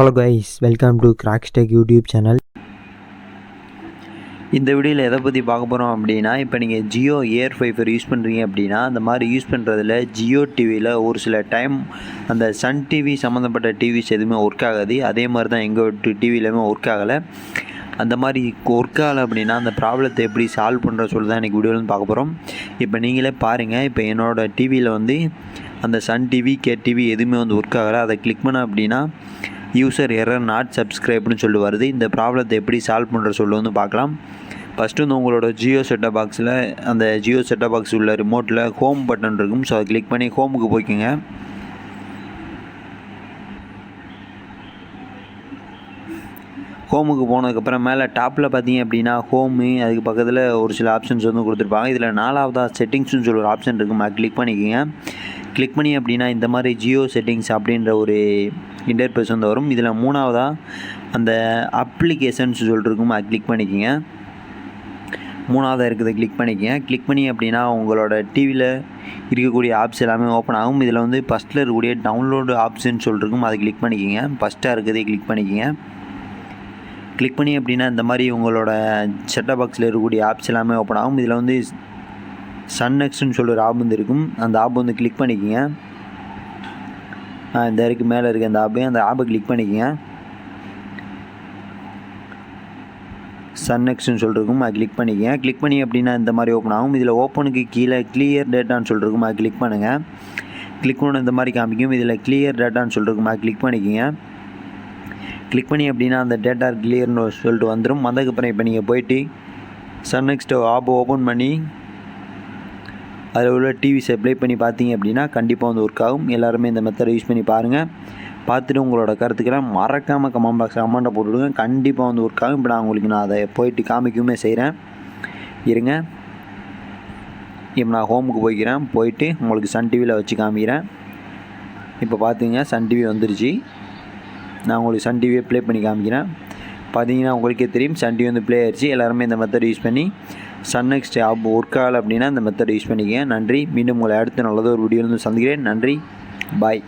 Hello guys welcome to Crackstech YouTube channel இந்த வீடியோவில் எதை பற்றி பார்க்க போகிறோம் அப்படின்னா இப்போ நீங்கள் ஜியோ ஏர் ஃபைஃபர் யூஸ் பண்ணுறீங்க அப்படின்னா அந்த மாதிரி யூஸ் பண்ணுறதுல ஜியோ டிவியில் ஒரு சில டைம் அந்த சன் டிவி சம்மந்தப்பட்ட டிவிஸ் எதுவுமே ஒர்க் ஆகாது. அதே மாதிரி தான் எங்கள் வீட்டு டிவிலையுமே ஒர்க் ஆகலை. அந்த மாதிரி ஒர்க் ஆகலை அப்படின்னா அந்த ப்ராப்ளத்தை எப்படி சால்வ் பண்ணுற சொல்லி தான் இன்றைக்கி வீடியோவில் பார்க்க போகிறோம் இப்போ நீங்களே பாருங்கள் இப்போ என்னோடய டிவியில் வந்து அந்த சன் டிவி கே டிவி எதுவுமே வந்து ஒர்க் ஆகலை. அதை கிளிக் பண்ண அப்படின்னா யூசர் எரர் நாட் சப்ஸ்கிரைப்னு சொல்லி வருது. இந்த ப்ராப்ளத்தை எப்படி சால்வ் பண்ணுற சொல்ல வந்து பார்க்கலாம். ஃபஸ்ட்டு வந்து உங்களோட ஜியோ செட்டப் பாக்ஸில் அந்த ஜியோ செட்டப் பாக்ஸ் உள்ள ரிமோட்டில் ஹோம் பட்டன் இருக்கும். ஸோ அதை கிளிக் பண்ணி ஹோமுக்கு போய்க்குங்க. ஹோமுக்கு போனதுக்கப்புறம் மேலே டாப்பில் பார்த்தீங்க அப்படின்னா ஹோமு அதுக்கு பக்கத்தில் ஒரு சில ஆப்ஷன்ஸ் வந்து கொடுத்துருப்பாங்க. இதில் நாலாவதாக செட்டிங்ஸ்னு சொல்லி ஒரு ஆப்ஷன் இருக்கும் கிளிக் பண்ணிக்கோங்க. கிளிக் பண்ணி அப்படின்னா இந்த மாதிரி ஜியோ செட்டிங்ஸ் அப்படின்ற ஒரு இன்டர்பேஸ் வந்து வரும் இதில் மூணாவதாக அந்த அப்ளிகேஷன்ஸ் சொல்லிருக்கும் அது கிளிக் பண்ணிக்கோங்க. மூணாவதாக இருக்கிறத கிளிக் பண்ணிக்கங்க. கிளிக் பண்ணி அப்படின்னா உங்களோட டிவியில் இருக்கக்கூடிய ஆப்ஸ் எல்லாமே ஓப்பன் ஆகும். இதில் வந்து ஃபஸ்ட்டில் இருக்கக்கூடிய டவுன்லோடு ஆப்ஷன் சொல்லிருக்கும் அதை கிளிக் பண்ணிக்கோங்க. ஃபஸ்ட்டாக இருக்கிறதே கிளிக் பண்ணிக்கோங்க. கிளிக் பண்ணி அப்படின்னா இந்த மாதிரி உங்களோட செட்டப் பாக்ஸில் இருக்கக்கூடிய ஆப்ஸ் எல்லாமே ஓப்பன் ஆகும். இதில் வந்து சன்னெக்ஸ்னு சொல்லி ஒரு ஆப் வந்து இருக்கும். அந்த ஆப் வந்து கிளிக் பண்ணிக்கோங்க. இந்த இருக்கு மேலே இருக்க அந்த ஆப்பையும் அந்த ஆப்பை கிளிக் பண்ணிக்கோங்க. சன்னெக்ஸ்ன்னு சொல்லிருக்கும் அது கிளிக் பண்ணிக்கங்க. கிளிக் பண்ணி அப்படின்னா இந்த மாதிரி ஓப்பன் ஆகும். இதில் ஓப்பனுக்கு கீழே கிளியர் டேட்டான்னு சொல்லிருக்கும் அது கிளிக் பண்ணுங்கள் கிளிக் பண்ண இந்த மாதிரி காமிக்கும். இதில் கிளியர் டேட்டான்னு சொல்லிருக்கும் அது கிளிக் பண்ணிக்கங்க. கிளிக் பண்ணி அப்படின்னா அந்த டேட்டா கிளியர்னு சொல்லிட்டு வந்துடும் வந்ததுக்கப்புறம் இப்போ நீங்கள் போயிட்டு சன்னெக்ஸ்ட் ஆப் ஓப்பன் பண்ணி அதில் உள்ள டிவிஸ் அப்ளை பண்ணி பார்த்தீங்க அப்படின்னா கண்டிப்பாக வந்து ஒர்க் ஆகும். எல்லாருமே இந்த மெத்தடை யூஸ் பண்ணி பாருங்கள் பார்த்துட்டு உங்களோட கருத்துக்களை மறக்காமல் கமெண்ட் பாக்ஸ் கமெண்ட்டை போட்டுவிடுங்க கண்டிப்பாக வந்து ஒர்க் ஆகும். இப்போ நான் உங்களுக்கு நான் அதை போயிட்டு காமிக்கவுமே செய்கிறேன் இருங்க. இப்போ நான் ஹோமுக்கு போய்க்கிறேன். போயிட்டு உங்களுக்கு சன் டிவியில் வச்சு காமிக்கிறேன். இப்போ பார்த்துங்க சன் டிவி வந்துருச்சு. நான் உங்களுக்கு சன் டிவியை ப்ளே பண்ணி காமிக்கிறேன். பார்த்தீங்கன்னா உங்களுக்கே தெரியும். சன் வந்து ப்ளே ஆயிடுச்சு எல்லாருமே இந்த மெத்தட் யூஸ் பண்ணி சன் நெக்ஸ்ட் ஆப் ஒர்க் ஆகலை அப்படின்னா இந்த மெத்தட் யூஸ் பண்ணிக்கங்க. நன்றி. மீண்டும் உங்களை அடுத்த நல்லதோ ஒரு வீடியோவில் வந்து சந்திக்கிறேன். நன்றி. பாய்